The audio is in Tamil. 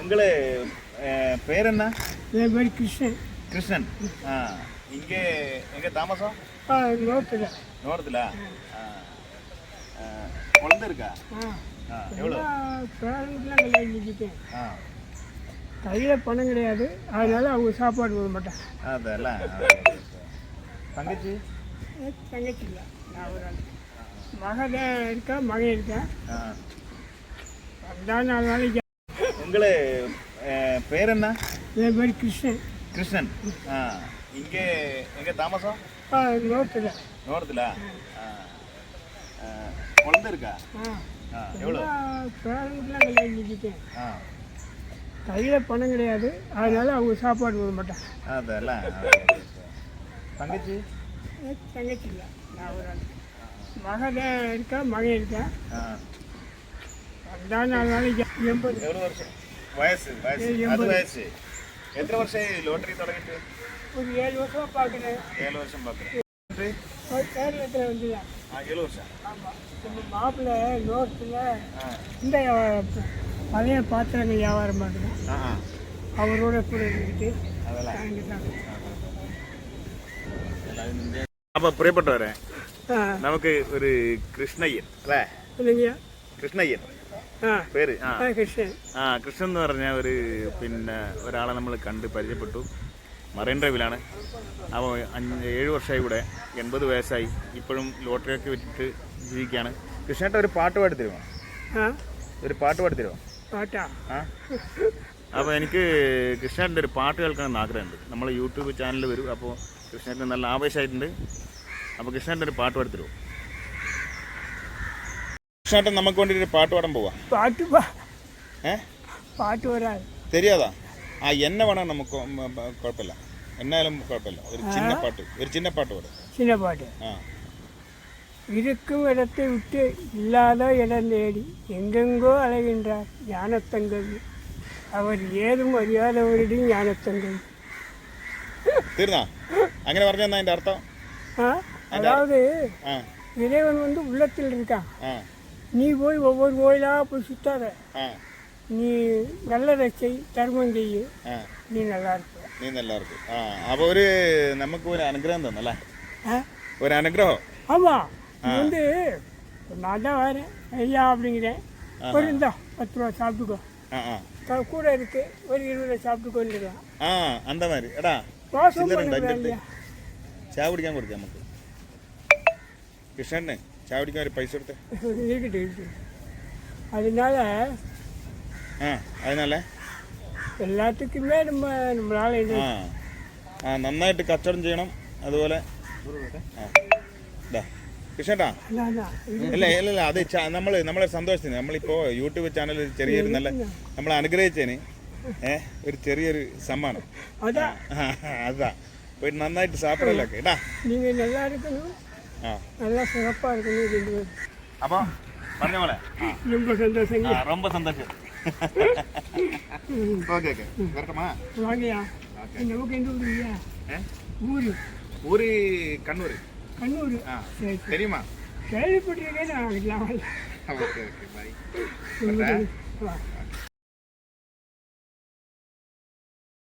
உங்களு பேர் என்ன என் பேர் கிருஷ்ணன். கிருஷ்ணன். ஆ இங்கே எங்க தாமசம்? ஆ நோட்டில் நோரத்தில்? குழந்தை இருக்கா எவ்வளோ ஆ. கையில் பணம் கிடையாது. அதனால அவங்க சாப்பாடு போட மாட்டாங்க. அதெல்லாம் தங்கச்சி? தங்கச்சி இல்லை. நான் ஒரு மகன் இருக்கா மகன் இருக்கா. ஆ. வந்தால் நாலு நாளைக்கு உங்களு பேர் என்ன என் பேர் கிருஷ்ணன். கிருஷ்ணன். ஆ இங்கே எங்க தாமசம்? ஆ நோட்டில் நோரத்தில்? குழந்தை இருக்கா? எவ்வளோ ஆ கையில் பணம் கிடையாது. அதனால அவங்க சாப்பாடு போட மாட்டாங்க. அதெல்லாம் தங்கச்சி? தங்கச்சி இல்லை. நான் ஒரு மகன் இருக்கா? மகன் இருக்கா ஆ வந்தால் நாலு நாளைக்கு எண்பது எவ்வளோ வருஷம் வயசு வயசு அது வயசு எத்தனை வருஷம் லோட்டரி தொடங்கிட்டு ஒரு ஏழு வருஷம் பார்க்குறேன் ஏழு வருஷம் பார்க்குறேன் கேரளத்தில் வந்து ஏழு வருஷம் ஆமாம் நம்ம மாப்பிள்ளை லோட்டத்தில் இந்த பழைய பாத்திரங்க வியாபாரம் பண்ணுறேன் அவரோட கூட அதெல்லாம் நம்ம புறப்பட்டு நமக்கு ஒரு கிருஷ்ணய்யன் இல்லை? கிருஷ்ணய்யன். പേര്? ആ കൃഷ്ണൻ. എന്ന് പറഞ്ഞ ഒരു പിന്നെ ഒരാളെ നമ്മൾ കണ്ട് പരിചയപ്പെട്ടു. മറൈൻ ഡ്രൈവിലാണ്. അപ്പോൾ അഞ്ച് ഏഴ് വർഷമായി ഇവിടെ. എൺപത് വയസ്സായി. ഇപ്പോഴും ലോട്ടറിയൊക്കെ വിറ്റിട്ട് ജീവിക്കുകയാണ്. കൃഷ്ണേട്ട ഒരു പാട്ട് പാടി തരുമോ ഒരു പാട്ട് പാടി തരുമോ പാട്ടാ അപ്പോൾ എനിക്ക് കൃഷ്ണേട്ടന്റെ ഒരു പാട്ട് കേൾക്കണമെന്ന് ആഗ്രഹമുണ്ട്. നമ്മൾ യൂട്യൂബ് ചാനൽ വരും. അപ്പോൾ കൃഷ്ണേട്ടൻ നല്ല ആവേശമായിട്ടുണ്ട്. അപ്പോൾ കൃഷ്ണേട്ടന്റെ ഒരു പാട്ട് പാടി തരുമോ കൃഷ്ണേട്ടൻ നമുക്ക് വേണ്ടി ഒരു പാട്ട് പാടാൻ പോവാം பாட்டு பா ഏ பாட்டு வராது தெரியாதா ആ എന്നെ വേണം നമുക്ക് ഉം, ഉം, കുഴപ്പമില്ല എന്നാലും കുഴപ്പമില്ല ഒരു ചിന്ന പാട്ട് ഒരു ചിന്ന പാട്ട് പാടും சின்ன பாட்டு ആ இருக்கும் இடத்தை விட்டு இல்லாத இடம் தேடி எங்கெங்கோ அலைகின்றார் ஞானத்தங்கவி அவர் ஏதும் அறியாதவரிடம் ஞானத்தங்கவி തീർന്നാ അങ്ങനെ പറഞ്ഞാൽ അതിൻ്റെ അർത്ഥം ஆ அதாவது ആ இறைவன் வந்து உள்ளத்தில் இருக்கான் ആ நீ போய் ஒவ்வொரு கோயிலாக போய் சுத்தாத ആ நீ நல்லதை செய் தர்மம் செய்யு ആ நீ நல்லா இருப்ப നീ എല്ലാവർക്കും ആ അപ്പോൾ ഒരു നമുക്ക് ഒരു അനുഗ്രഹം തന്നല്ലേ ஆ ഒരു അനുഗ്രഹം ஆமாம் நீ வந்து நான் தான் வரேன் ஐயா அப்படிங்கிறேன் ஒரு இந்தா பத்து ரூபா சாப்பிட்டுக்கோ ആ ആ க- கூட இருக்கு ஒரு இருபது ரூபா சாப்பிட்டுக்கோன்னுருக்கான் ആ അന്ത മാതിരി എടാ மோசம் ചില്ലറ ഉണ്ട് பண்ணுறேன் അതിൻ്റെ இல்லையா ചായ കുടിക്കാൻ കൊടുക്കാം നമുക്ക് കൃഷ്ണന് ചായ പൈസ നന്നായിട്ട് കച്ചവടം ചെയ്യണം. അതുപോലെ കൃഷ്ണേട്ടാ. അല്ല അല്ല അത് നമ്മൾ നമ്മളെ സന്തോഷത്തിന്. നമ്മളിപ്പോ യൂട്യൂബ് ചാനൽ ചെറിയൊരു നല്ല നമ്മൾ അനുഗ്രഹിച്ചേന് ഏഹ് ഒരു ചെറിയൊരു സമ്മാനം. അതാ. അപ്പൊ നന്നായിട്ട് സാപ്പിടലൊക്കെ കേട്ടാ? நல்லா இருக்கணும் ആ நல்லா சிறப்பாக இருக்கணும் ரெண்டு பேரும் അപ്പൊ പറഞ്ഞ പോലെ ரொம்ப சந்தோஷங்க ആ ரொம்ப സന്തോഷം ഓക്കെ ഓക്കെ വരട്ടമാ வாங்கயா நமக்கு எந்த ஊர் இல்லையா ഏ ஊர் ഊര് കണ്ണൂര് கண்ணூர் ആ சரி சரி தெரியுமா கேள்விப்பட்டிருக்கேன் நான் ഓക്കെ ഓക്കെ ബൈ ரொம்ப- வா.